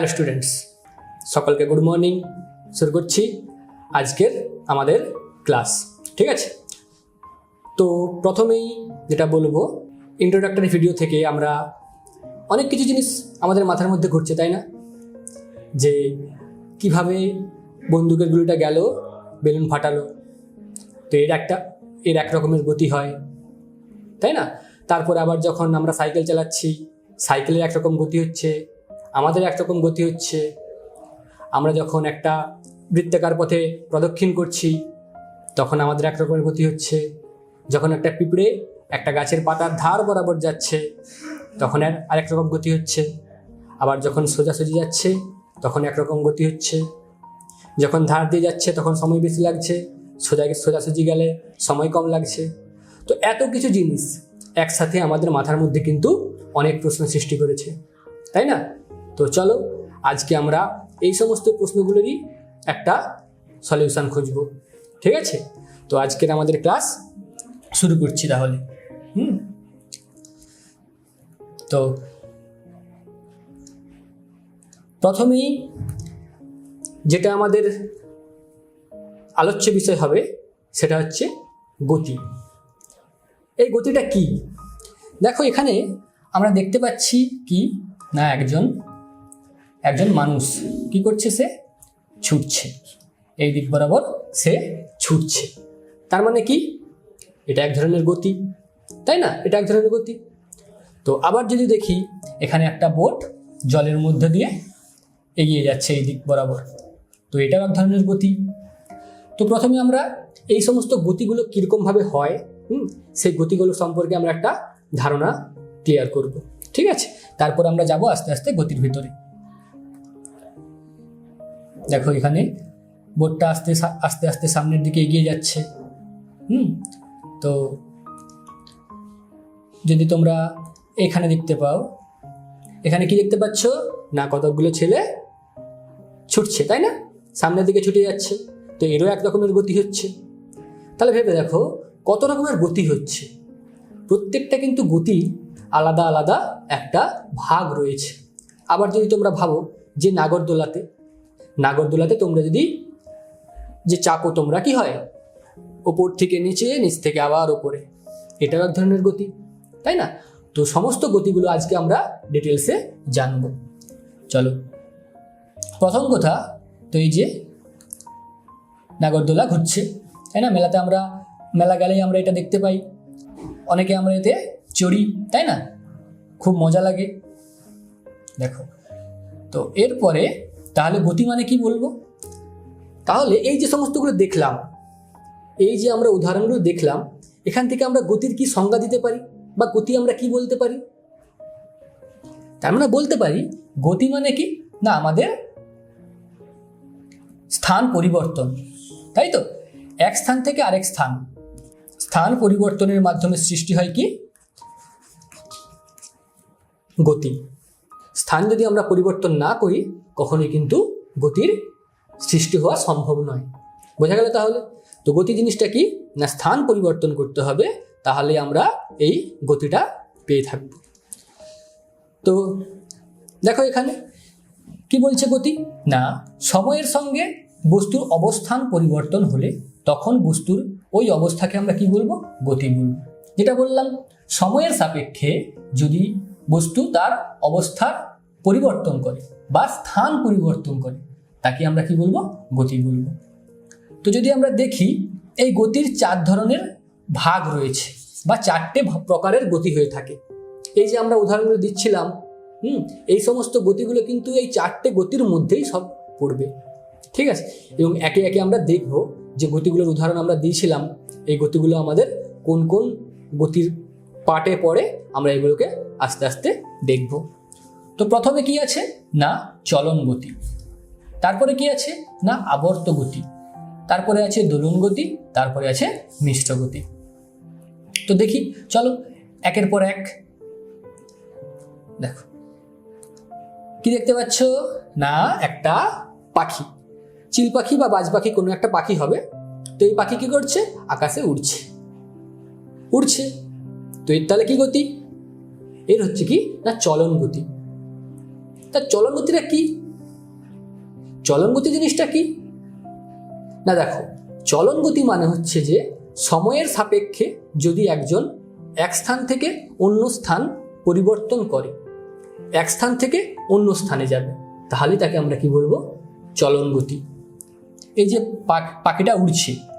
Hello students সকলকে good morning শুরু করছি আজকের আমাদের ক্লাস ঠিক আছে? তো প্রথমেই যেটা বলব ইন্ট্রোডাক্টরি ভিডিও থেকে আমরা অনেক কিছু জিনিস আমাদের মাথার মধ্যে ঘুরছে, তাই না? যে কীভাবে বন্দুকের গুলিটা গেল, বেলুন ফাটালো, তো এর একটা, এর এক রকমের গতি হয়, তাই না? তারপরে আবার যখন আমরা সাইকেল চালাচ্ছি, সাইকেলের একরকম গতি হচ্ছে আমাদের একরকম গতি হচ্ছে। আমরা যখন একটা বৃত্তাকার পথে প্রদক্ষিণ করছি, তখন আমাদের এক রকমের গতি হচ্ছে। যখন একটা পিঁপড়ে একটা গাছের পাতার ধার বরাবর যাচ্ছে, তখন এর আরেক রকম গতি হচ্ছে। আবার যখন সোজাসুজি যাচ্ছে, তখন একরকম গতি হচ্ছে। যখন ধার দিয়ে যাচ্ছে, তখন সময় বেশি লাগছে। সোজা সোজাসুজি গেলে সময় কম লাগছে। তো এত কিছু জিনিস একসাথে আমাদের মাথার মধ্যে কিন্তু অনেক প্রশ্ন সৃষ্টি করেছে। তাই না? তো চলো, আজকে আমরা এই সমস্ত প্রশ্নগুলোরই একটা সলিউশন খুঁজব। ঠিক আছে? তো আজকের আমাদের ক্লাস শুরু করছি তাহলে। হুম? তো প্রথমেই যেটা আমাদের আলোচ্য বিষয় হবে, সেটা হচ্ছে গতি। এই গতিটা কি? দেখো, এখানে আমরা দেখতে পাচ্ছি কি? না, একজন একজন মানুষ। কি করছে সে? ছুটছে। এই দিক বরাবর সে ছুটছে। তার মানে কি? এটা এক ধরনের গতি, তাই না? এটা এক ধরনের গতি। তো আবার যদি দেখি, এখানে একটা বোট জলের মধ্যে দিয়ে এগিয়ে যাচ্ছে এই দিক বরাবর। তো এটাও এক ধরনের গতি। তো প্রথমে আমরা এই সমস্ত গতিগুলো কীরকমভাবে হয়, হুম, সেই গতিগুলো সম্পর্কে আমরা একটা ধারণা ক্লিয়ার করব। ঠিক আছে? তারপর আমরা যাব আস্তে আস্তে গতির ভিতরে। দেখো এখানে বোটটা আস্তে আস্তে আস্তে সামনের দিকে এগিয়ে যাচ্ছে। হুম? তো যদি তোমরা এখানে দেখতে পাও, এখানে কি দেখতে পাচ্ছ? না, কতকগুলো ছেলে ছুটছে, তাই না? সামনের দিকে ছুটে যাচ্ছে। তো এরও এক রকমের গতি হচ্ছে। তাহলে ভেবে দেখো, কত রকমের গতি হচ্ছে। প্রত্যেকটা কিন্তু গতি আলাদা আলাদা একটা ভাগ রয়েছে। আবার যদি তোমরা ভাবো যে নাগরদোলাতে নাগরদোলাতে তোমরা যদি, যে চাপো তোমরা কি হয়? ওপর থেকে নিচে, নিচ থেকে আবার ওপরে। এটাও এক ধরনের গতি, তাই না? তো সমস্ত গতিগুলো আজকে আমরা ডিটেলসে জানব। চলো। প্রথম কথা তো এই যে নাগরদোলা ঘুরছে, তাই না? মেলাতে আমরা, মেলা গেলেই আমরা এটা দেখতে পাই। অনেকে আমরা এতে চড়ি, তাই না? খুব মজা লাগে। দেখো। তো এরপরে তাহলে গতি মানে কি বলব? তাহলে এই যে সমস্তগুলো দেখলাম, এই যে আমরা উদাহরণগুলো দেখলাম, এখান থেকে আমরা গতির কি সংজ্ঞা দিতে পারি বা গতি আমরা কি বলতে পারি? তার মানে বলতে পারি গতি মানে কি? না, আমাদের স্থান পরিবর্তন, তাই তো? এক স্থান থেকে আরেক স্থান। স্থান পরিবর্তনের মাধ্যমে সৃষ্টি হয় কি? গতি। স্থান যদি আমরা পরিবর্তন না করি, কখনোই কিন্তু গতির সৃষ্টি হওয়া সম্ভব নয়। বোঝা গেল তাহলে? তো গতি জিনিসটা কি? না, স্থান পরিবর্তন করতে হবে, তাহলে আমরা এই গতিটা পেয়ে থাকব। তো দেখো এখানে, কি বলছে গতি? না, সময়ের সঙ্গে বস্তুর অবস্থান পরিবর্তন হলে তখন বস্তুর ওই অবস্থাকে আমরা কি বলব? গতি বলব। যেটা বললাম, সময়ের সাপেক্ষে যদি বস্তু তার অবস্থার পরিবর্তন করে বা স্থান পরিবর্তন করে। তাকে আমরা কি বলব? গতি বলব। তো যদি আমরা দেখি, এই গতির চার ধরনের ভাগ রয়েছে বা চারটে প্রকারের গতি হয়ে থাকে। এই যে আমরা উদাহরণগুলো দিচ্ছিলাম, হুম, এই সমস্ত গতিগুলো কিন্তু এই চারটে গতির মধ্যেই সব পড়বে। ঠিক আছে? এবং একে একে আমরা দেখব যে গতিগুলোর উদাহরণ আমরা দিয়েছিলাম, এই গতিগুলো আমাদের কোন কোন গতির পার্টে পড়ে আমরা এগুলোকে আস্তে আস্তে দেখব। তো প্রথমে কি আছে? না চলন গতি। তারপরে কি আছে? না আবর্ত গতি। তারপরে আছে দোলন গতি, তারপরে আছে মিশ্র গতি। তো দেখি, চলো, একের পর এক। দেখো। কি দেখতে পাচ্ছ? না, একটা পাখি। চিল পাখি বা বাজ পাখি কোনো একটা পাখি হবে। তো এই পাখি কি করছে? আকাশে উড়ছে। উড়ছে। তো এর তাহলে কি গতি? এর হচ্ছে কি? না চলন গতি। তা চলন গতিটা কি? চলন গতি জিনিসটা কি? না দেখো, চলন গতি মানে হচ্ছে যে সময়ের সাপেক্ষে যদি একজন এক স্থান থেকে অন্য স্থান পরিবর্তন করে, এক স্থান থেকে অন্য স্থানে যাবে, তাহলে তাকে আমরা কি বলব? চলন গতি। এই যে পাখ- পাখিটা উড়ছে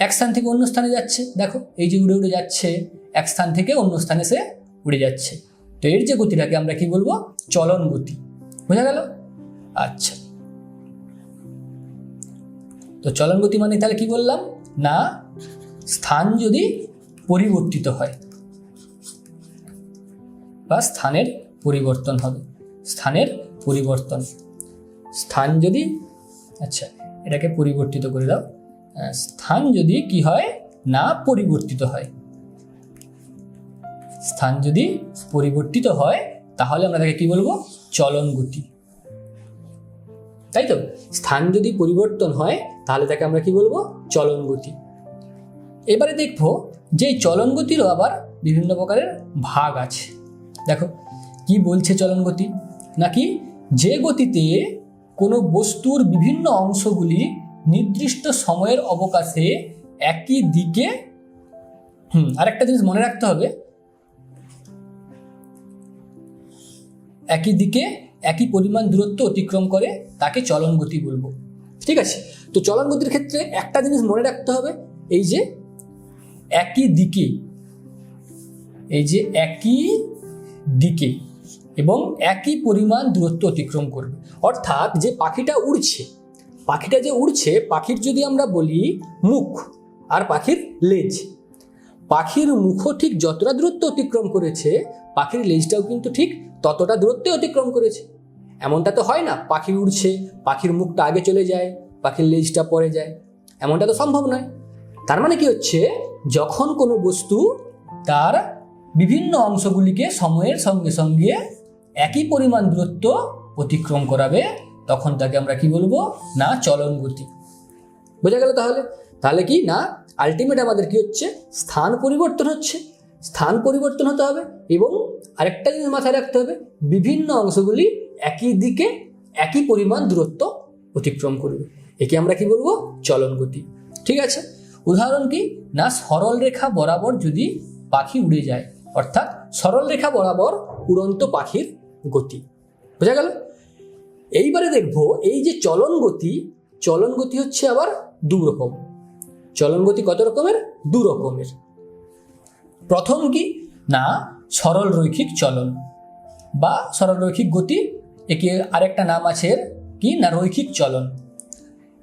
এক স্থান থেকে অন্য স্থানে যাচ্ছে। দেখো, এই যে উড়ে উড়ে যাচ্ছে, এক স্থান থেকে অন্য স্থানে সে উড়ে যাচ্ছে। তো এর যে গতিটাকে আমরা কি বলব? চলন গতি। বোঝা গেল? আচ্ছা। তো চলন গতি মানে তাহলে কি বললাম? না, স্থান যদি পরিবর্তিত হয়, বা স্থানের পরিবর্তন হবে, স্থানের পরিবর্তন। স্থান যদি আচ্ছা এটাকে পরিবর্তিত করে দাও। স্থান যদি কি হয়? না পরিবর্তিত হয়। স্থান যদি পরিবর্তিত হয়, তাহলে আমরা তাকে কি বলব? চলন গতি। তাই তো? স্থান যদি পরিবর্তন হয়, তাহলে তাকে আমরা কি বলব? চলন গতি। এবারে দেখব যে চলন গতিরও আবার বিভিন্ন প্রকারের ভাগ আছে। দেখো, কি বলছে চলন গতি? নাকি যে গতিতে কোনো বস্তুর বিভিন্ন অংশগুলি নির্দিষ্ট সময়ের অবকাশে একই দিকে, হুম, আরেকটা জিনিস মনে রাখতে হবে। একই দিকে একই পরিমাণ দূরত্ব অতিক্রম করে তাকে চলন গতি বলব। ঠিক আছে? তো চলন গতির ক্ষেত্রে একটা জিনিস মনে রাখতে হবে, এই যে একই দিকে, এই যে একই দিকে এবং একই পরিমাণ দূরত্ব অতিক্রম করবে। অর্থাৎ যে পাখিটা উড়ছে পাখিটা যে উড়ছে, পাখির যদি আমরা বলি মুখ আর পাখির লেজ, পাখির মুখও ঠিক যতটা দূরত্ব অতিক্রম করেছে, পাখির লেজটাও কিন্তু ঠিক ততটা দূরত্বে অতিক্রম করেছে। এমনটা তো হয় না, পাখি উড়ছে, পাখির মুখটা আগে চলে যায়, পাখির লেজটা পরে যায়। এমনটা তো সম্ভব নয়। তার মানে কি হচ্ছে? যখন কোনো বস্তু তার বিভিন্ন অংশগুলিকে সময়ের সঙ্গে সঙ্গে একই পরিমাণ দূরত্ব অতিক্রম করাবে তখন তাকে আমরা কি বলব? না চলন গতি। বোঝা গেল তাহলে? তাহলে কি? না আলটিমেট আমাদের কি হচ্ছে? স্থান পরিবর্তন হচ্ছে। স্থান পরিবর্তন হতে হবে এবং আরেকটা জিনিস মাথায় রাখতে হবে, বিভিন্ন অংশগুলি একই দিকে একই পরিমাণ দূরত্ব অতিক্রম করবে। একে আমরা কি বলব? চলন গতি। ঠিক আছে? উদাহরণ কি? না, সরল রেখা বরাবর যদি পাখি উড়ে যায়, অর্থাৎ সরল রেখা বরাবর উড়ন্ত পাখির গতি। বোঝা গেল? এইবারে দেখব এই যে চলন গতি চলন গতি হচ্ছে আবার দু রকম। চলন গতি কত রকমের? দু রকমের। প্রথম কি? না, সরল রৈখিক চলন। বা সরল রৈখিক গতি, একে আরেকটা নাম আছে কি? না, রৈখিক চলন।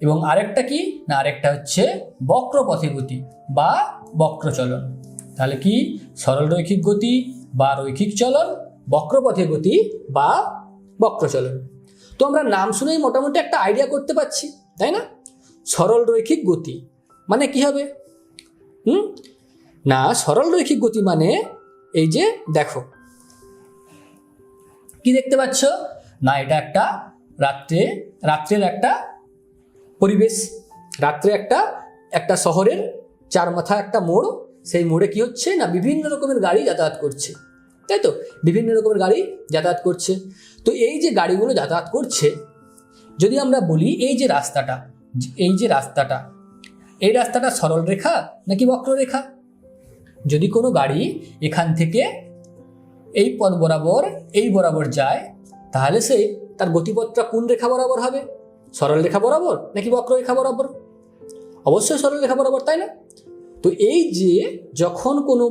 এবং আরেকটা কি? না, আরেকটা হচ্ছে বক্রপথে গতি বা বক্র চলন। তাহলে কি? সরল রৈখিক গতি বা রৈখিক চলন, বক্রপথে গতি বা বক্র চলন। তো আমরা নাম শুনেই মোটামুটি একটা আইডিয়া করতে পারছি, তাই না? সরল রৈখিক গতি মানে কি হবে? হুম? না, সরল রৈখিক গতি মানে এই যে দেখো। কি দেখতে পাচ্ছ? না, এটা একটা রাত্রে, রাত্রের একটা পরিবেশ, রাত্রে একটা একটা শহরের চার মাথা একটা মোড়, সেই মোড়ে কি হচ্ছে না, বিভিন্ন রকমের গাড়ি যাতায়াত করছে। তাই তো? বিভিন্ন রকমের গাড়ি যাতায়াত করছে। তো এই যে গাড়িগুলো যাতায়াত করছে, যদি আমরা বলি এই যে রাস্তাটা, এই যে রাস্তাটা, এই রাস্তাটা সরল রেখা নাকি বক্ররেখা যদি কোনো গাড়ি এখান থেকে এই পথ বরাবর, এই বরাবর যায়, তাহলে সে তার গতিপথটা কোন রেখা বরাবর হবে? সরল রেখা বরাবর নাকি বক্ররেখা বরাবর? অবশ্যই সরল রেখা বরাবর, তাই না? তো এই যে যখন কোনো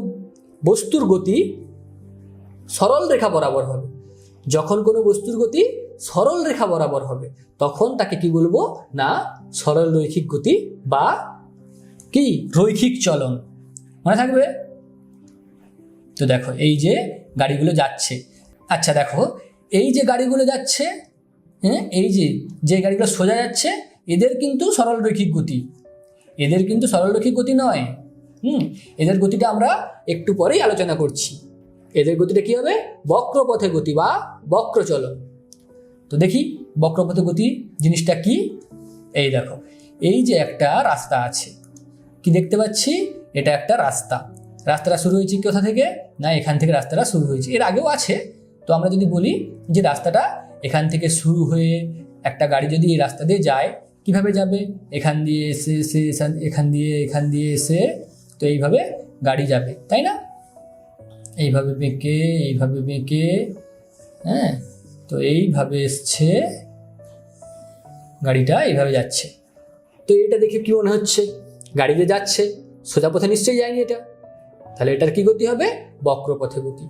বস্তুর গতি সরল রেখা বরাবর হবে। যখন কোনো বস্তুর গতি সরল রেখা বরাবর হবে, তখন তাকে কি বলব? না, সরল রৈখিক গতি বা কি? রৈখিক চলন। মনে থাকবে? তো দেখো, এই যে গাড়িগুলো যাচ্ছে। আচ্ছা দেখো, এই যে গাড়িগুলো যাচ্ছে হ্যাঁ এই যে যে গাড়িগুলো সোজা যাচ্ছে, এদের কিন্তু সরল রৈখিক গতি। এদের কিন্তু সরল রৈখিক গতি নয়। হুম, এদের গতিটা আমরা একটু পরেই আলোচনা করছি। এদের গতিটা কি হবে? বক্রপথে গতি বা বক্র চলন তো দেখি বক্রপথে গতি জিনিসটা কি? এই দেখো, এই যে একটা রাস্তা আছে। কি দেখতে পাচ্ছি? এটা একটা রাস্তা। রাস্তাটা শুরু হয়েছে কোথা থেকে? না, এখান থেকে রাস্তাটা শুরু হয়েছে। এর আগেও আছে। তো আমরা যদি বলি যে রাস্তাটা এখান থেকে শুরু হয়ে একটা গাড়ি যদি এই রাস্তা দিয়ে যায়, কীভাবে যাবে? এখান দিয়ে এসে এসে, এখান দিয়ে এখান দিয়ে এসে, তো এইভাবে গাড়ি যাবে। তাই না? এইভাবে বেঁকে এইভাবে বেঁকে হ্যাঁ? তো এইভাবে এসছে, গাড়িটা এইভাবে যাচ্ছে। তো এটা দেখে কি মনে হচ্ছে? গাড়ি যে যাচ্ছে, সোজা পথে নিশ্চয়ই যায়নি এটা। তাহলে এটার কি গতি হবে? বক্র পথে গতি।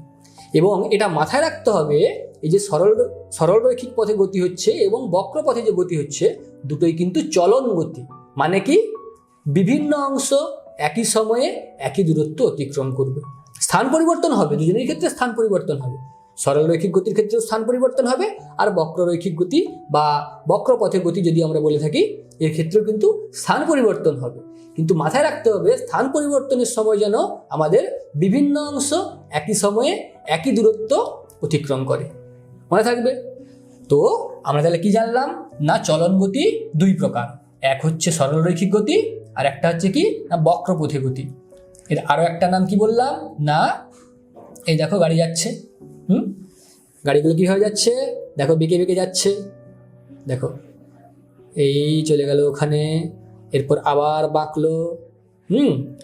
এবং এটা মাথায় রাখতে হবে, এই যে সরল সরল রৈখিক পথে গতি হচ্ছে এবং বক্র পথে যে গতি হচ্ছে, দুটোই কিন্তু চলন গতি। মানে কি? বিভিন্ন অংশ একই সময়ে একই দূরত্ব অতিক্রম করবে। স্থান পরিবর্তন হবে, দুজনের ক্ষেত্রে স্থান পরিবর্তন হবে। সরলরৈখিক গতির ক্ষেত্রেও স্থান পরিবর্তন হবে আর বক্ররৈখিক গতি বা বক্রপথে গতি যদি আমরা বলে থাকি, এর ক্ষেত্রেও কিন্তু স্থান পরিবর্তন হবে। কিন্তু মাথায় রাখতে হবে, স্থান পরিবর্তনের সময় যেন আমাদের বিভিন্ন অংশ একই সময়ে একই দূরত্ব অতিক্রম করে। মনে থাকবে? তো আমরা তাহলে কি জানলাম? না চলন গতি দুই প্রকার। এক হচ্ছে সরলরৈখিক গতি আর একটা হচ্ছে কি? না বক্রপথে গতি। এর আরও একটা নাম কি বললাম? না? এই দেখো গাড়ি যাচ্ছে। হুম? গাড়িগুলো কীভাবে যাচ্ছে? দেখো বেঁকে বেঁকে যাচ্ছে। দেখো। এই চলে গেল ওখানে। এরপর আবার বাঁকলো। হুম?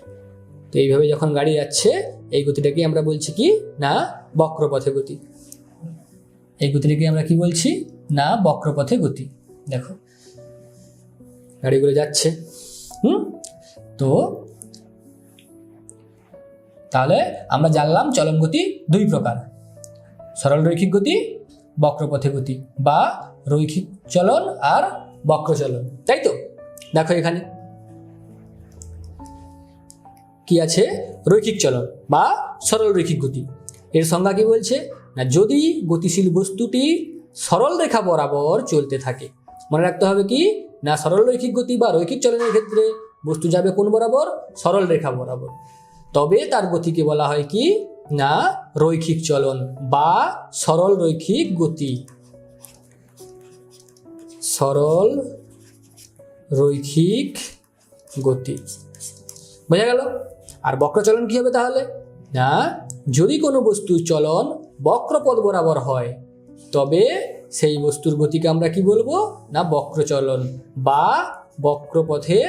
তো এইভাবে যখন গাড়ি যাচ্ছে, এই গতিটাকে আমরা বলছি কি? না, বক্রপথে গতি। এই গতিটাকে আমরা কি বলছি? না, বক্রপথে গতি। দেখো। গাড়িগুলো যাচ্ছে। হুম? তো তাহলে আমরা জানলাম চলন গতি দুই প্রকার। সরল রৈখিক গতি, বক্রপথে গতি বা রৈখিক চলন আর বক্র চলন তাই তো? দেখো এখানে। কি আছে? রৈখিক চলন বা সরল রৈখিক গতি। এর সংজ্ঞা কি বলছে? না, যদি গতিশীল বস্তুটি সরল রেখা বরাবর চলতে থাকে, মনে রাখতে হবে কি? না, সরল রৈখিক গতি বা রৈখিক চলনের ক্ষেত্রে বস্তু যাবে কোন বরাবর? সরল রেখা বরাবর। তবে তার গতিকে বলা হয় কি? না, রৈখিক চলন বা সরল রৈখিক গতি। সরল রৈখিক গতি। বোঝা গেল? আর বক্রচলন কি হবে তাহলে? না, যদি কোনো বস্তুর চলন বক্রপথ বরাবর হয়, তবে সেই বস্তুর গতিকে আমরা কি বলব? না, বক্রচলন বা বক্রপথে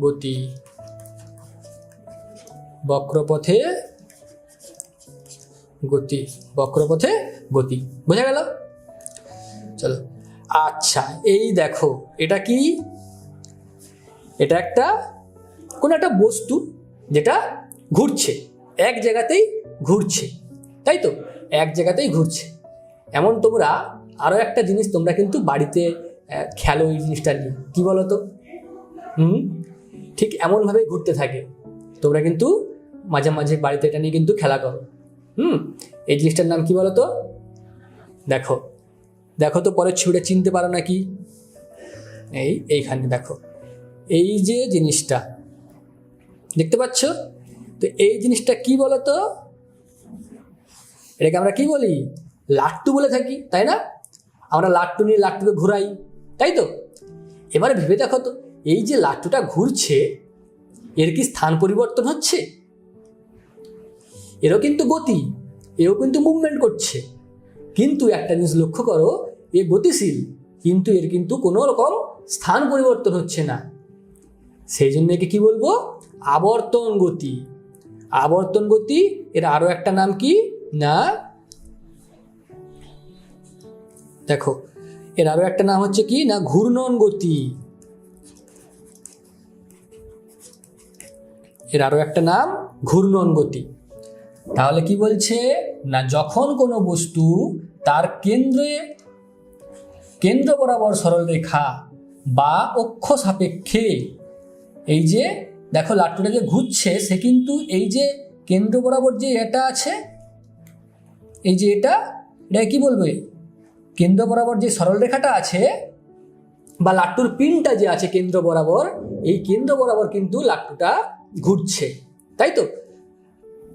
গতি। বক্রপথে গতি বক্রপথে গতি। বোঝা গেল? চলো। আচ্ছা এই দেখো, এটা কি? এটা একটা, কোনো একটা বস্তু যেটা ঘুরছে, এক জায়গাতেই ঘুরছে, তাই তো? এক জায়গাতেই ঘুরছে। এমন তোমরা আরও একটা জিনিস তোমরা কিন্তু বাড়িতে খেলো এই জিনিসটা নিয়ে। কী বলো তো হুম? ঠিক এমনভাবে ঘুরতে থাকে। তোমরা কিন্তু মাঝে মাঝে বাড়িতে এটা নিয়ে কিন্তু খেলা করো। হুম? এই জিনিসটার নাম কি বলো তো দেখো। দেখো তো পরের ছবিটা চিনতে পারো নাকি? এই, এইখানে দেখো। এই যে জিনিসটা, দেখতে পাচ্ছ? তো এই জিনিসটা কি বলো তো এটাকে আমরা কি বলি? লাট্টু বলে থাকি, তাই না? আমরা লাট্টু নিয়ে লাট্টুকে ঘুরাই, তাই তো? এবারে ভেবে দেখো তো, এই যে লাট্টুটা ঘুরছে, এর কি স্থান পরিবর্তন হচ্ছে? এরও কিন্তু গতি এও কিন্তু মুভমেন্ট করছে। কিন্তু একটা জিনিস লক্ষ্য করো, এ গতিশীল, কিন্তু এর কিন্তু কোনো রকম স্থান পরিবর্তন হচ্ছে না। সেই জন্য একে কি বলব? আবর্তন গতি। আবর্তন গতি, এর আরও একটা নাম কি? না, দেখো, এর আরও একটা নাম হচ্ছে কি? না, ঘূর্ণন গতি। এর আরও একটা নাম ঘূর্ণন গতি। তাহলে কি বলছে? না, যখন কোনো বস্তু তার কেন্দ্রে, কেন্দ্র বরাবর সরলরেখা বা অক্ষ সাপেক্ষে এই যে, দেখো লাট্টুটা যে ঘুরছে, সে কিন্তু এই যে কেন্দ্র বরাবর যে এটা আছে, এই যে এটা এটা কি বলবে? কেন্দ্র বরাবর যে সরলরেখাটা আছে বা লাট্টুর পিনটা যে আছে কেন্দ্র বরাবর, এই কেন্দ্র বরাবর কিন্তু লাট্টুটা ঘুরছে। তাই তো?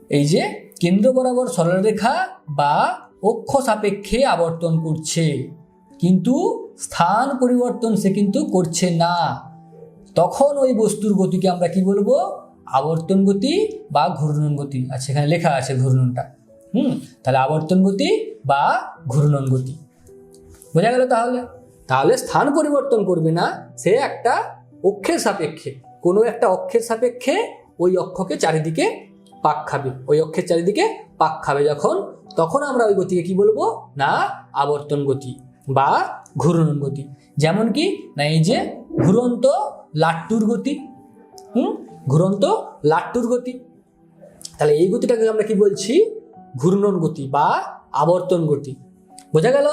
এই যে কেন্দ্র বরাবর সরলরেখা বা অক্ষ সাপেক্ষে আবর্তন করছে। কিন্তু স্থান পরিবর্তন সে কিন্তু করছে না। তখন ওই বস্তুর গতিকে আমরা কি বলব? আবর্তন গতি বা ঘূর্ণন গতি। আচ্ছা এখানে লেখা আছে ঘূর্ণনটা। হুম, তাহলে আবর্তন গতি বা ঘূর্ণন গতি। বোঝা গেল তাহলে? তাহলে স্থান পরিবর্তন করবে না, সে একটা অক্ষের সাপেক্ষে। কোনো একটা অক্ষের সাপেক্ষে ওই অক্ষকে চারিদিকে পাক খাবে। ওই অক্ষের চারিদিকে পাক খাবে যখন, তখন আমরা ওই গতিকে কি বলব? না, আবর্তন গতি বা ঘূর্ণন গতি। যেমন কি, না, এই যে ঘুরন্ত লাট্টুর গতি, হুম? ঘুরন্ত লাট্টুর গতি। তাহলে এই গতিটাকে আমরা কি বলছি? ঘূর্ণন গতি বা আবর্তন গতি। বোঝা গেল?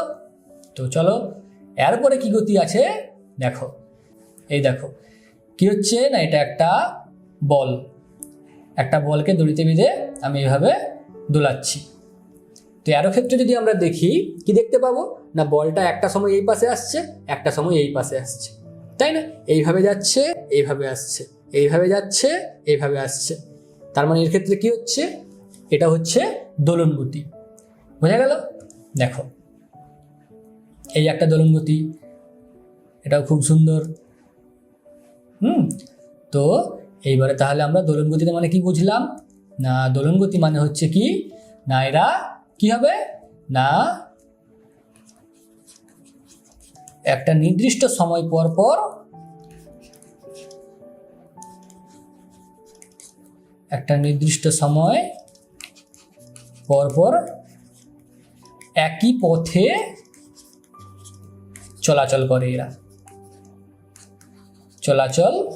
তো চলো, এরপরে কি গতি আছে? দেখো। এই দেখো। কি হচ্ছে? না, এটা একটা বল। একটা বলকে দড়িতে বেঁধে আমি এভাবে দোলাচ্ছি। তো এরো ক্ষেত্রে যদি আমরা দেখি, কি দেখতে পাবো? না, বলটা একটা সময় এই পাশে আসছে, একটা সময় এই পাশে আসছে। তাই না? এইভাবে যাচ্ছে, এইভাবে আসছে, এইভাবে যাচ্ছে, এইভাবে আসছে। তার মানে এর ক্ষেত্রে কি হচ্ছে? এটা হচ্ছে দোলন গতি। বোঝা গেল? দেখো, এই একটা দোলন গতি, এটাও খুব সুন্দর। হুম, তো এইবারে তাহলে আমরা দোলন গতিতে মানে কি বুঝলাম? না, দোলন গতি মানে হচ্ছে কি? না, এরা কি হবে? না, একটা নির্দিষ্ট সময় পর পর একটা নির্দিষ্ট সময় পর পর একই পথে চলাচল করে এরা। চলাচল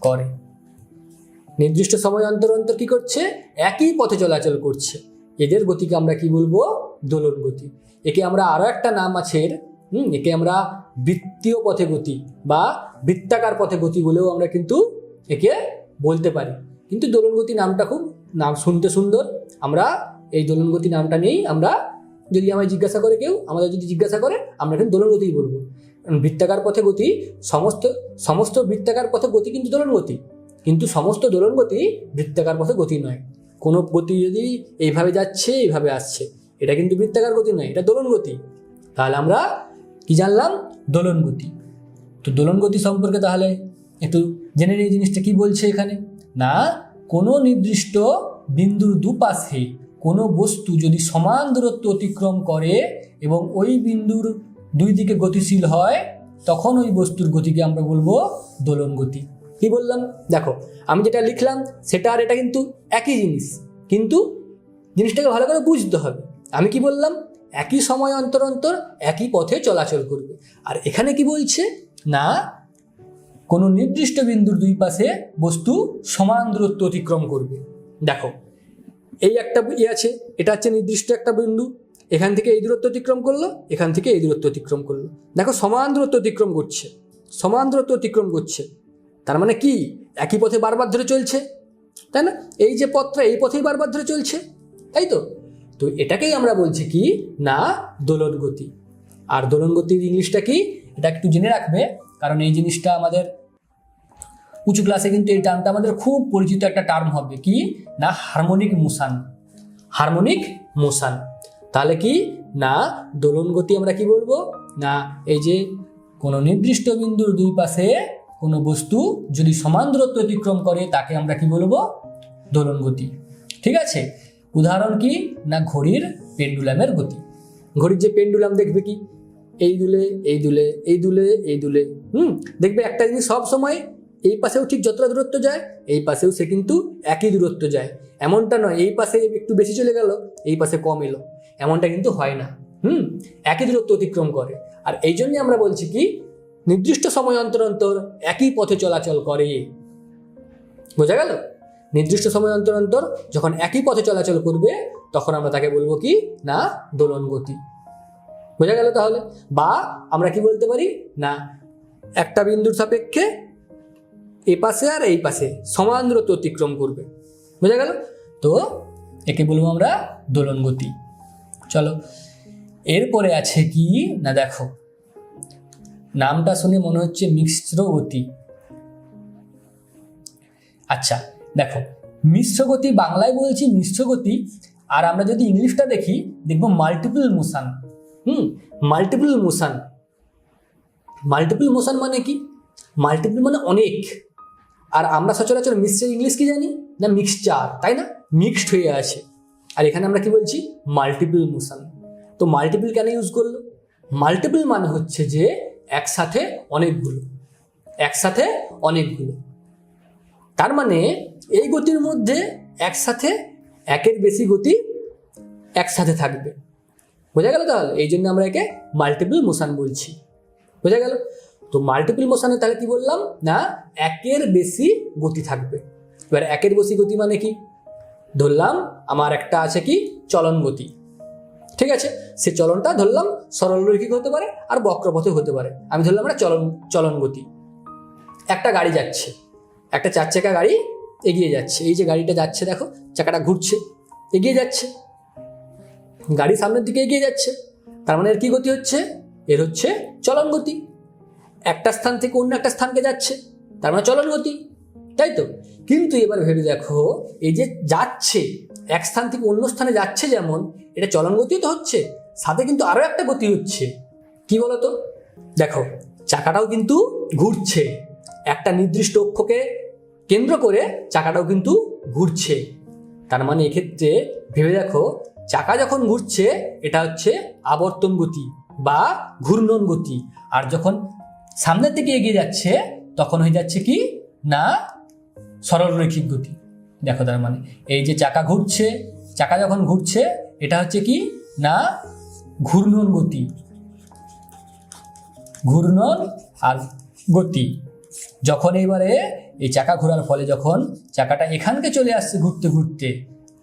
করে। নির্দিষ্ট সময় অন্তর অন্তর কি করছে? একই পথে চলাচল করছে। এদের গতিকে আমরা কি বলব? দোলন গতি। একে আমরা আরও একটা নাম আছে এর। হুম, একে আমরা বৃত্তীয় পথে গতি বা বৃত্তাকার পথে গতি বলেও আমরা কিন্তু একে বলতে পারি। কিন্তু দোলন গতি নামটা খুব, নাম শুনতে সুন্দর। আমরা এই দোলন গতি নামটা নিয়েই আমরা যদি আমায় জিজ্ঞাসা করে কেউ, আমাদের যদি জিজ্ঞাসা করে, আমরা কিন্তু দোলন গতিই বলব। বৃত্তাকার পথে গতি, সমস্ত সমস্ত বৃত্তাকার পথে গতি কিন্তু দোলন গতি। কিন্তু সমস্ত দোলন গতি বৃত্তাকার পথে গতি নয়। কোনো গতি যদি এইভাবে যাচ্ছে, এইভাবে আসছে, এটা কিন্তু বৃত্তাকার গতি নয়, এটা দোলন গতি। তাহলে আমরা কি জানলাম? দোলন গতি। তো দোলন গতি সম্পর্কে তাহলে একটু জেনে নিই জিনিসটা কি বলছে এখানে। না, কোনো নির্দিষ্ট বিন্দুর দুপাশে কোনো বস্তু যদি সমান দূরত্ব অতিক্রম করে এবং ওই বিন্দুর দুই দিকে গতিশীল হয়, তখন ওই বস্তুর গতিকে আমরা বলব দোলন গতি। কি বললাম? দেখো, আমি যেটা লিখলাম, সেটা আর এটা কিন্তু একই জিনিস। কিন্তু জিনিসটাকে ভালো করে বুঝতে হবে। আমি কি বললাম? একই সময় অন্তর অন্তর একই পথে চলাচল করবে। আর এখানে কি বলছে? না, কোনো নির্দিষ্ট বিন্দুর দুই পাশে বস্তু সমান দূরত্ব অতিক্রম করবে। দেখো, এই একটা ইয়ে আছে, এটা হচ্ছে নির্দিষ্ট একটা বিন্দু। এখান থেকে এই দূরত্ব অতিক্রম করল, এখান থেকে এই দূরত্ব অতিক্রম করল। দেখো, সমান দূরত্ব অতিক্রম করছে। সমান দূরত্ব অতিক্রম করছে। তার মানে কি? একই পথে বারবার ধরে চলছে, তাই না? এই যে পথটা এই পথেই বারবার ধরে চলছে, তাই তো? তো এটাকেই আমরা বলছি কি? না, দোলন গতি। আর দোলন গতির ইংলিশটা কি? এটা একটু জেনে রাখবে, কারণ এই জিনিসটা আমাদের উঁচু ক্লাসে কিন্তু এই টার্মটা আমাদের খুব পরিচিত একটা টার্ম হবে। কি? না হারমোনিক মোশান হারমোনিক মোশান তাহলে কি? না, দোলন গতি আমরা কি বলব? না, এই যে কোনো নির্দিষ্ট বিন্দুর দুই পাশে কোনো বস্তু যদি সমান দূরত্ব অতিক্রম করে, তাকে আমরা কি বলব? দোলন গতি। ঠিক আছে? উদাহরণ কি? না ঘড়ির পেন্ডুলামের গতি। ঘড়ির যে পেন্ডুলাম দেখবে কি? এই দুলে এই দুলে এই দুলে এই দুলে। হুম? দেখবে একটা জিনিস সব সময় এই পাশেও ঠিক যতটা দূরত্ব যায়, এই পাশেও সে কিন্তু একই দূরত্ব যায়। এমনটা নয়, এই পাশে একটু বেশি চলে গেল, এই পাশে কম এলো। এমনটা কিন্তু হয় না। হুম? একই দূরত্ব অতিক্রম করে। আর এই জন্যই আমরা বলছি কি? নির্দিষ্ট সময় অন্তর অন্তর একই পথে চলাচল করে। বোঝা গেল? নির্দিষ্ট সময় অন্তর অন্তর যখন একই পথে চলাচল করবে, তখন আমরা তাকে বলব কি? না, দোলন গতি। বোঝা গেল তাহলে? বা আমরা কি বলতে পারি? না। একটা বিন্দুর সাপেক্ষে এ পাশে আর এই পাশে সমান দূরত্ব অতিক্রম করবে। বোঝা গেল? তো একে বলব আমরা দোলন গতি। চলো, এরপরে আছে কি? না, দেখো। নামটা শুনে মনে হচ্ছে মিশ্র গতি। আচ্ছা দেখো, মিশ্র গতি বাংলায় বলছি মিশ্র গতি, আর আমরা যদি ইংলিশটা দেখি, দেখব multiple motion hmm multiple motion multiple motion মানে কি? মাল্টিপল মানে অনেক। আর আমরা সচরাচর মিশ্র ইংলিশ কি জানি? না মিক্সচার তাই না? মিক্সড হয়ে আছে। আর এখানে আমরা কি বলছি? মাল্টিপল মোশন তো মাল্টিপল কেন ইউজ করল? মাল্টিপল মানে হচ্ছে যে একসাথে অনেকগুলো একসাথে অনেকগুলো। তার মানে এই গতির মধ্যে একসাথে, একের বেশি গতি একসাথে থাকবে। বোঝা গেল তাহলে? এই জন্য আমরা একে মাল্টিপল মোশন বলছি। বোঝা গেল? তো মাল্টিপল মোশনে তাহলে কি বললাম? না, একের বেশি গতি থাকবে। এবার একের বেশি গতি মানে কি? ধরলাম, আমার একটা আছে কি? চলন গতি। ঠিক আছে? সে চলনটা ধরলাম সরলরৈখিক হতে পারে আর বক্রপথে হতে পারে। আমি ধরলাম একটা চলন চলন গতি। একটা গাড়ি যাচ্ছে। একটা চার চাকা গাড়ি এগিয়ে যাচ্ছে। এই যে গাড়িটা যাচ্ছে, দেখো, চাকাটা ঘুরছে, এগিয়ে যাচ্ছে। গাড়ি সামনের দিকে এগিয়ে যাচ্ছে। তার মানে এর কি গতি হচ্ছে? এর হচ্ছে চলন গতি। একটা স্থান থেকে অন্য একটা স্থানকে যাচ্ছে। তার মানে চলন গতি। তাই তো? কিন্তু এবার ভেবে দেখো, এই যে যাচ্ছে, এক স্থান থেকে অন্য স্থানে যাচ্ছে যেমন এটা চলন গতি তো হচ্ছে, সাথে কিন্তু আরও একটা গতি হচ্ছে। কি বলতো? দেখো, চাকাটাও কিন্তু ঘুরছে। একটা নির্দিষ্ট অক্ষকে কেন্দ্র করে চাকাটাও কিন্তু ঘুরছে। তার মানে এক্ষেত্রে ভেবে দেখো, চাকা যখন ঘুরছে, এটা হচ্ছে আবর্তন গতি বা ঘূর্ণন গতি। আর যখন সামনের দিকে এগিয়ে যাচ্ছে, তখন হয়ে যাচ্ছে কি? না, সরলরৈখিক গতি। দেখো তার মানে এই যে চাকা ঘুরছে চাকা যখন ঘুরছে, এটা হচ্ছে কি? না, ঘূর্ণন গতি। ঘূর্ণন আর গতি। যখন এইবারে এই চাকা ঘোরার ফলে যখন চাকাটা এখানকে চলে আসছে ঘুরতে ঘুরতে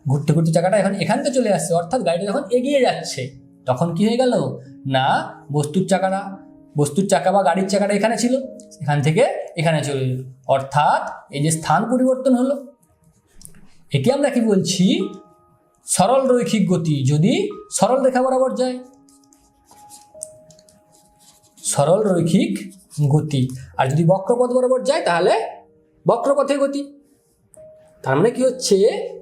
ঘুরতে ঘুরতে চাকাটা এখন এখানকে চলে আসছে, অর্থাৎ গাড়িটা যখন এগিয়ে যাচ্ছে, তখন কি হয়ে গেল? না, বস্তুর চাকাটা, বস্তুর চাকা বা গাড়ির চাকাটা এখানে ছিল, এখান থেকে এখানে চলে অর্থাৎ এই যে স্থান পরিবর্তন হলো। একে আমরা কি বলছি? সরল রৈখিক গতি যদি সরল রেখা বরাবর যায়। সরল রৈখিক গতি। আর যদি বক্রপথ বরাবর যায়, তাহলে বক্রপথে গতি। তার মানে কি হচ্ছে,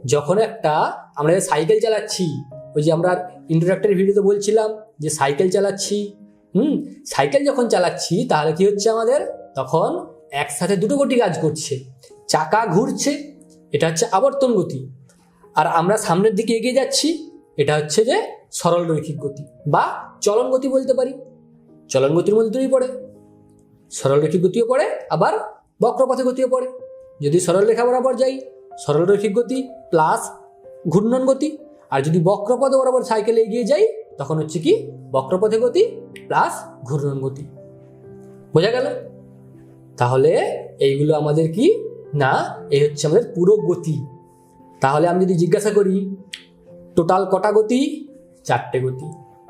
যখন একটা আমরা সাইকেল চালাচ্ছি, ওই যে আমরা ইন্ট্রোডাক্টরি ভিডিওতে বলছিলাম যে সাইকেল চালাচ্ছি, হুম সাইকেল যখন চালাচ্ছি, তাহলে কি হচ্ছে আমাদের? তখন একসাথে দুটো গতি কাজ করছে। চাকা ঘুরছে, এটা হচ্ছে আবর্তন গতি। আর আমরা সামনের দিকে এগিয়ে যাচ্ছি, এটা হচ্ছে যে সরল রৈখিক গতি বা চলন গতি বলতে পারি। চলন গতির মধ্যে দুটোই পড়ে। সরল রৈখিক গতিও পড়ে, আবার বক্রপথে গতিও পড়ে। যদি সরল রেখা বরাবর যাই, সরল রৈখিক গতি প্লাস ঘূর্ণন গতি, আর যদি বক্রপথ বরাবর সাইকেলে এগিয়ে যাই, তখন হচ্ছে কি বক্রপথে গতি প্লাস ঘূর্ণন গতি। বোঝা গেল? তাহলে এইগুলো আমাদের কি? না, এই হচ্ছে আমাদের পুরো গতি। তাহলে আমি যদি জিজ্ঞাসা করি, টোটাল কটা গতি? চারটে গতি।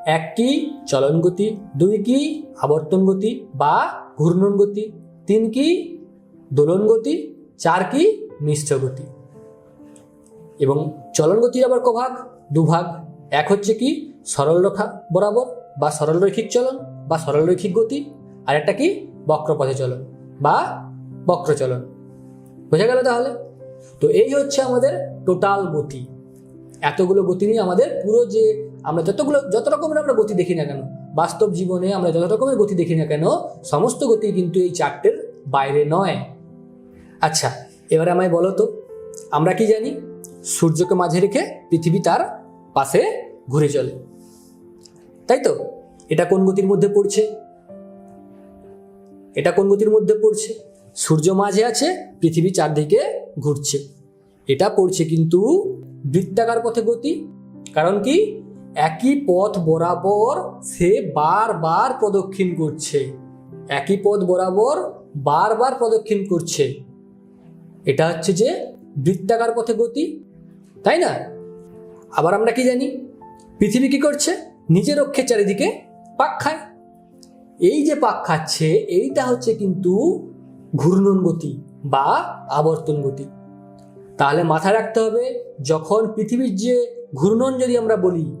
এক কি চলন গতি, দুই কি আবর্তন গতি বা ঘূর্ণন গতি, তিন কি দোলন গতি, চার কি মিশ্র গতি। এবং চলন গতির আবার কভাগ, দুভাগ, এক হচ্ছে কি সরল রেখা বরাবর বা সরল রৈখিক চলন বা সরল রৈখিক গতি আর একটা কি বক্রপথে চলন বা বক্রচলন। বোঝা গেল তাহলে? তো এই হচ্ছে আমাদের টোটাল গতি। এতগুলো গতি নিয়ে আমাদের পুরো যে আমরা যতগুলো যত রকমের আমরা গতি দেখি না কেন, বাস্তব জীবনে আমরা যত রকমের গতি দেখি না কেন, সমস্ত গতি কিন্তু এই চারটের বাইরে নয়। আচ্ছা এবারে আমায় বলো তো, আমরা কি জানি? সূর্যকে মাঝে রেখে পৃথিবী তার পাশে ঘুরে চলে। তাই তো? এটা কোন গতির মধ্যে পড়ছে? এটা কোন গতির মধ্যে পড়ছে? সূর্য মাঝে আছে, পৃথিবী চারদিকে ঘুরছে। এটা পড়ছে কিন্তু বৃত্তাকার পথে গতি। কারণ কি? একই পথ বরাবর সে বারবার প্রদক্ষিণ করছে। একই পথ বরাবর বারবার প্রদক্ষিণ করছে। এটা হচ্ছে যে বৃত্তাকার পথে গতি। তাই না? আবার আমরা কি জানি? পৃথিবী কি করছে? নিজের অক্ষের চারিদিকে পাক খায়। এই যে পাক খাচ্ছে, এইটা হচ্ছে কিন্তু ঘূর্ণন গতি বা আবর্তন গতি। তাহলে মাথায় রাখতে হবে, যখন পৃথিবীর যে ঘূর্ণন যদি আমরা বলি,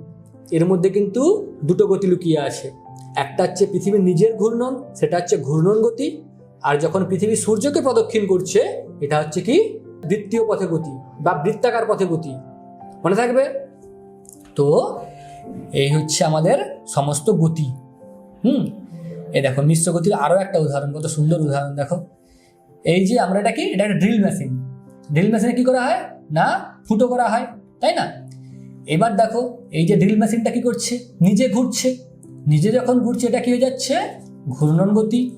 এর মধ্যে কিন্তু দুটো গতি লুকিয়ে আছে। একটা হচ্ছে পৃথিবীর নিজের ঘূর্ণন, সেটা হচ্ছে ঘূর্ণন গতি, আর যখন পৃথিবী সূর্যকে প্রদক্ষিণ করছে, এটা হচ্ছে কি? দ্বিতীয় পথে গতি বা বৃত্তাকার পথে গতি। মনে থাকবে? তো এই হচ্ছে আমাদের সমস্ত গতি। হুম? এই দেখো, মিশ্র গতির আরও একটা উদাহরণ, কত সুন্দর উদাহরণ, দেখো। এই যে আমরা এটা কি এটা একটা ড্রিল মেশিন ড্রিল মেশিনে কি করা হয়? না, ফুটো করা হয়, তাই না? এবার দেখো, এই যে ড্রিল মেশিনটা কি করছে? নিজে ঘুরছে। নিজে যখন ঘুরছে, এটা কি হয়ে যাচ্ছে? ঘূর্ণন গতি।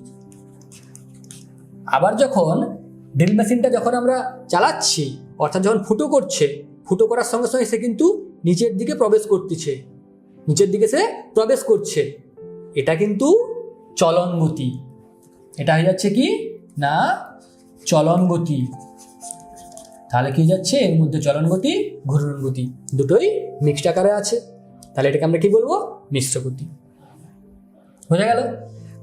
আবার যখন ড্রিল মেশিনটা যখন আমরা চালাচ্ছি, অর্থাৎ যখন ফুটো করছে, ফুটো করার সঙ্গে সঙ্গে সে কিন্তু নিচের দিকে প্রবেশ করতেছে। নিচের দিকে সে প্রবেশ করছে। এটা কিন্তু চলন গতি। এটা হয়ে যাচ্ছে কি? না চলন গতি। তাহলে কি যাচ্ছে? এর মধ্যে চলন গতি, ঘূর্ণন গতি দুটোই মিক্সড আকারে আছে। তাহলে এটাকে আমরা কি বলব? মিশ্র গতি। বোঝা গেল?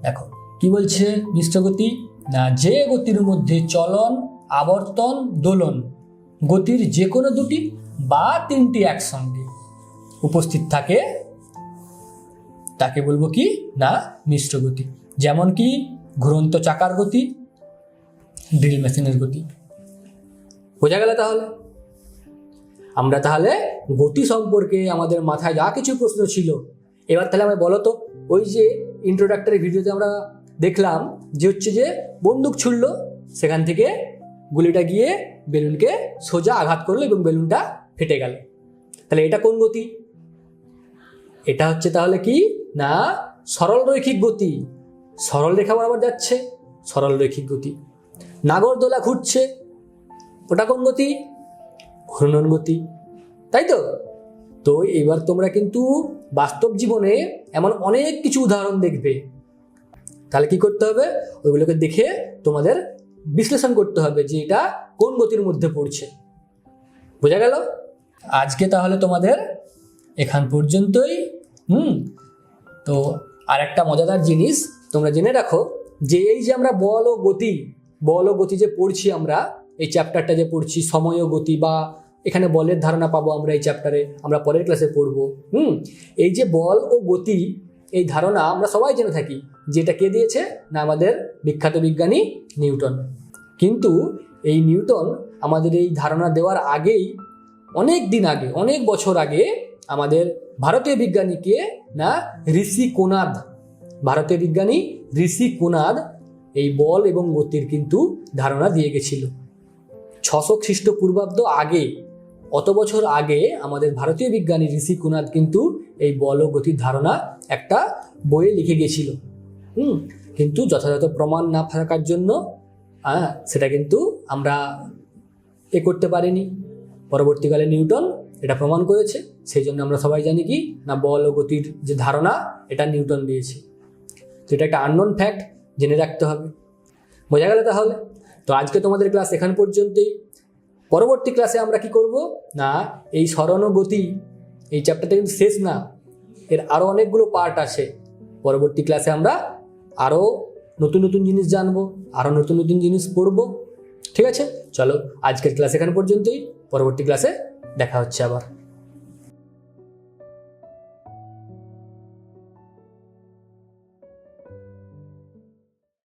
দেখো, কি বলছে মিশ্র গতি? না, যে গতির মধ্যে চলন, আবর্তন, দোলন গতির যে কোনো দুটি বা তিনটি একসঙ্গে উপস্থিত থাকে, তাকে বলব কি? না, মিশ্র গতি। যেমন কি, ঘুরন্ত চাকার গতি ড্রিল মেশিনের গতি। বোঝা গেল তাহলে? আমরা তাহলে গতি সম্পর্কে আমাদের মাথায় যা কিছু প্রশ্ন ছিল, এবার তাহলে আমরা বলো তো, ওই যে ইন্ট্রোডাক্টরি ভিডিওতে আমরা দেখলাম যে হচ্ছে যে বন্দুক ছুড়ল, সেখান থেকে গুলিটা গিয়ে বেলুনকে সোজা আঘাত করল এবং বেলুনটা ফেটে গেল। তাহলে এটা কোন গতি? এটা হচ্ছে তাহলে কি? না সরল রৈখিক গতি। সরল রেখা বরাবর যাচ্ছে সরল রৈখিক গতি। নাগরদোলা ঘুরছে। ওটা কোন গতি? ঘূর্ণন গতি। তাই তো? তো এবার তোমরা কিন্তু বাস্তব জীবনে এমন অনেক কিছু উদাহরণ দেখবে। তাহলে কি করতে হবে? ওইগুলোকে দেখে তোমাদের বিশ্লেষণ করতে হবে যে এটা কোন গতির মধ্যে পড়ছে। বোঝা গেল? আজকে তাহলে তোমাদের এখান পর্যন্তই। হুম? তো আর একটা মজাদার জিনিস তোমরা জেনে রাখো যে এই যে আমরা বল ও গতি বল গতি যে পড়ছি আমরা, এই চ্যাপ্টারটা যে পড়ছি সময় গতি বা এখানে বলের ধারণা পাবো আমরা এই চ্যাপ্টারে আমরা পরের ক্লাসে পড়ব। হুম, এই যে বল ও গতি, এই ধারণা আমরা সবাই জেনে থাকি, যেটা কে দিয়েছে? না আমাদের বিখ্যাত বিজ্ঞানী নিউটন। কিন্তু এই নিউটন আমাদের এই ধারণা দেওয়ার আগেই, অনেক দিন আগে, অনেক বছর আগে আমাদের ভারতীয় বিজ্ঞানীকে না ঋষি কোনাদ ভারতীয় বিজ্ঞানী ঋষি কোনাদ এই বল এবং গতির কিন্তু ধারণা দিয়ে গেছিল। ছশো খ্রিস্টপূর্বাব্দ আগে, অত বছর আগে আমাদের ভারতীয় বিজ্ঞানী ঋষি কুনাদ কিন্তু এই বল ও গতির ধারণা একটা বইয়ে লিখে গেছিল। হুম, কিন্তু যথাযথ প্রমাণ না থাকার জন্য হ্যাঁ সেটা কিন্তু আমরা এ করতে পারিনি। পরবর্তীকালে নিউটন এটা প্রমাণ করেছে, সেই জন্য আমরা সবাই জানি কি, না বল ও গতির যে ধারণা, এটা নিউটন দিয়েছে। তো এটা একটা আননোন ফ্যাক্ট জেনে রাখতে হবে। বোঝা গেল তাহলে? তো আজকে তোমাদের ক্লাস এখান পর্যন্তই। পরবর্তী ক্লাসে আমরা কি করব? না, এই স্মরণ গতি, এই চ্যাপ্টারটা কিন্তু শেষ না। এর আরও অনেকগুলো পার্ট আছে। পরবর্তী ক্লাসে আমরা আরও নতুন নতুন জিনিস জানব আরও নতুন নতুন জিনিস পড়ব। ঠিক আছে? চলো, আজকের ক্লাস এখান পর্যন্তই। পরবর্তী ক্লাসে দেখা হচ্ছে আবার।